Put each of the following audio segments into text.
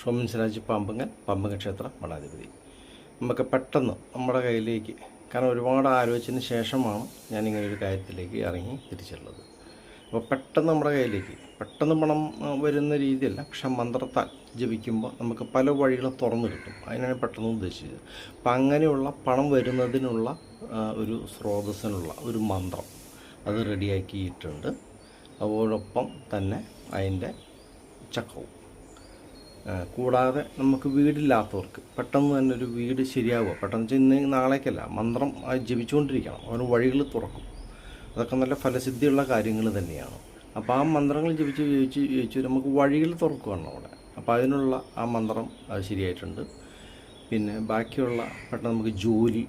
ഷോമിൻ സിരാജ് പാമ്പങ്ങൻ പാമ്പങ്ങൻ ക്ഷേത്ര മഠാധിപതി. നമുക്ക് പെട്ടെന്ന് നമ്മുടെ കയ്യിലേക്ക് കാരണം ഒരുപാട് ആലോചിച്ചതിന് ശേഷമാണ് ഞാൻ ഇങ്ങനെ ഒരു കാര്യത്തിലേക്ക് ഇറങ്ങി തിരിച്ചുള്ളത്. അപ്പോൾ പെട്ടെന്ന് നമ്മുടെ കയ്യിലേക്ക് പെട്ടെന്ന് പണം വരുന്ന രീതിയല്ല. പക്ഷെ മന്ത്രത്താൽ ജപിക്കുമ്പോൾ നമുക്ക് പല വഴികളും തുറന്നു കിട്ടും. അതിനാണ് പെട്ടെന്ന് ഉദ്ദേശിച്ചത്. അപ്പം അങ്ങനെയുള്ള പണം വരുന്നതിനുള്ള ഒരു സ്രോതസ്സിനുള്ള ഒരു മന്ത്രം അത് റെഡിയാക്കിയിട്ടുണ്ട്. അതോടൊപ്പം തന്നെ അതിന്റെ ചക്കവും. കൂടാതെ നമുക്ക് വീടില്ലാത്തവർക്ക് പെട്ടെന്ന് തന്നെ ഒരു വീട് ശരിയാവുക. പെട്ടെന്ന് ഇന്ന് നാളേക്കല്ല മന്ത്രം ജപിച്ചുകൊണ്ടിരിക്കണം. അവന് വഴികൾ തുറക്കും. അതൊക്കെ നല്ല ഫലസിദ്ധിയുള്ള കാര്യങ്ങൾ തന്നെയാണ്. അപ്പോൾ ആ മന്ത്രങ്ങൾ ജപിച്ച് ജപിച്ച് ജപിച്ച് നമുക്ക് വഴികൾ തുറക്കുകയാണ് അവിടെ. അപ്പോൾ അതിനുള്ള ആ മന്ത്രം അത് ശരിയായിട്ടുണ്ട്. പിന്നെ ബാക്കിയുള്ള പെട്ടെന്ന് നമുക്ക് ജോലി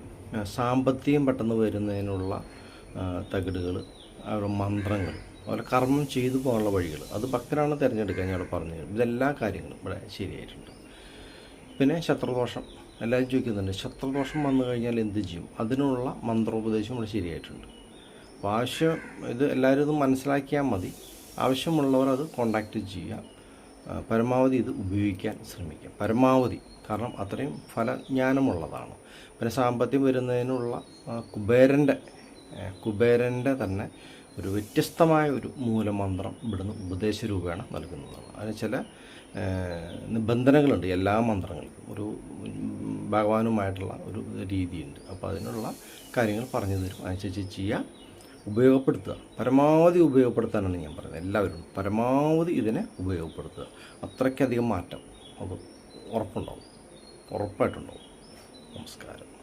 സാമ്പത്തികം പെട്ടെന്ന് വരുന്നതിനുള്ള തകിടുകൾ അവരുടെ മന്ത്രങ്ങൾ. അതുപോലെ കർമ്മം ചെയ്തു പോകാനുള്ള വഴികൾ. അത് ഭക്തനാണ് തിരഞ്ഞെടുക്കാൻ ഞങ്ങൾ പറഞ്ഞു ഇതെല്ലാ കാര്യങ്ങളും ഇവിടെ ശരിയായിട്ടുണ്ട്. പിന്നെ ശത്രുദോഷം. എല്ലാവരും ചോദിക്കുന്നുണ്ട് ശത്രുദോഷം വന്നു കഴിഞ്ഞാൽ എന്ത് ചെയ്യും? അതിനുള്ള മന്ത്രോപദേശം ഇവിടെ ശരിയായിട്ടുണ്ട്. അപ്പോൾ ആവശ്യം ഇത് എല്ലാവരും ഇത് മനസ്സിലാക്കിയാൽ മതി. ആവശ്യമുള്ളവർ അത് കോണ്ടാക്റ്റ് ചെയ്യുക. പരമാവധി ഇത് ഉപയോഗിക്കാൻ ശ്രമിക്കുക. പരമാവധി. കാരണം അത്രയും ഫലജ്ഞാനമുള്ളതാണ്. പിന്നെ സാമ്പത്തികം വരുന്നതിനുള്ള കുബേരന്റെ കുബേരന്റെ തന്നെ ഒരു വ്യത്യസ്തമായ ഒരു മൂലമന്ത്രം ഇവിടുന്ന് ഉപദേശ രൂപേണ നൽകുന്നതാണ്. അതിന് ചില നിബന്ധനകളുണ്ട് എല്ലാ മന്ത്രങ്ങൾക്കും. ഒരു ഭഗവാനുമായിട്ടുള്ള ഒരു രീതിയുണ്ട്. അപ്പോൾ അതിനുള്ള കാര്യങ്ങൾ പറഞ്ഞു തരും. അനുസരിച്ച് ചെയ്യുക ഉപയോഗപ്പെടുത്തുക. പരമാവധി ഉപയോഗപ്പെടുത്താനാണ് ഞാൻ പറയുന്നത്. എല്ലാവരും പരമാവധി ഇതിനെ ഉപയോഗപ്പെടുത്തുക. അത്രയ്ക്കധികം മാറ്റം അത് ഉറപ്പുണ്ടാവും. ഉറപ്പായിട്ടുണ്ടാവും. നമസ്കാരം.